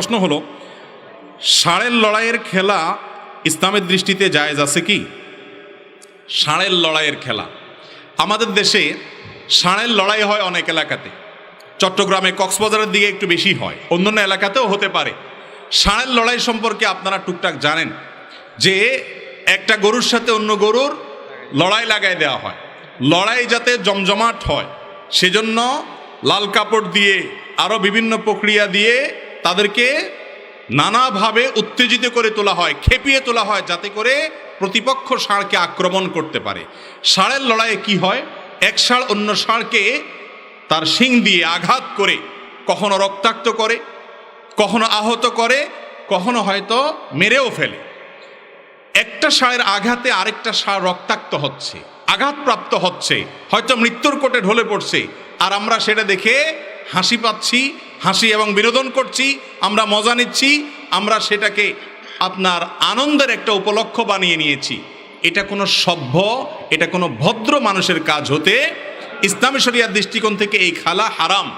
প্রশ্ন হলো, ষাঁড়ের লড়াইয়ের খেলা ইসলামের দৃষ্টিতে জায়েজ আছে কি? ষাঁড়ের লড়াইয়ের খেলা। আমাদের দেশে ষাঁড়ের লড়াই হয় অনেক এলাকাতে। চট্টগ্রামে কক্সবাজারের দিকে একটু বেশি হয়, অন্যান্য এলাকাতেও হতে পারে। ষাঁড়ের লড়াই সম্পর্কে আপনারা টুকটাক জানেন যে একটা গরুর সাথে অন্য গরুর লড়াই লাগাই দেওয়া হয়। লড়াই যাতে জমজমাট হয়, সেজন্য লাল কাপড় দিয়ে আরও বিভিন্ন প্রক্রিয়া দিয়ে তাদেরকে নানাভাবে উত্তেজিত করে তোলা হয়, খেপিয়ে তোলা হয়, যাতে করে প্রতিপক্ষ ষাঁড়কে আক্রমণ করতে পারে। ষাঁড়ের লড়াইয়ে কি হয়? এক ষাঁড় অন্য ষাঁড়কে তার শিং দিয়ে আঘাত করে, কখনো রক্তাক্ত করে, কখনো আহত করে, কখনো হয়তো মেরেও ফেলে। একটা ষাঁড়ের আঘাতে আরেকটা ষাঁড় রক্তাক্ত হচ্ছে, আঘাতপ্রাপ্ত হচ্ছে, হয়তো মৃত্যুর কোটে ঢলে পড়ছে, আর আমরা সেটা দেখে হাসি পাচ্ছি হাসি এবং বিনোদন করছি, আমরা মজা নিচ্ছি, আমরা সেটাকে আপনার আনন্দের একটা উপলক্ষ বানিয়ে নিয়েছি। এটা কোনো সভ্য, এটা কোনো ভদ্র মানুষের কাজ হতে ইসলামী শরিয়ার দৃষ্টিকোণ থেকে এই খালা হারাম।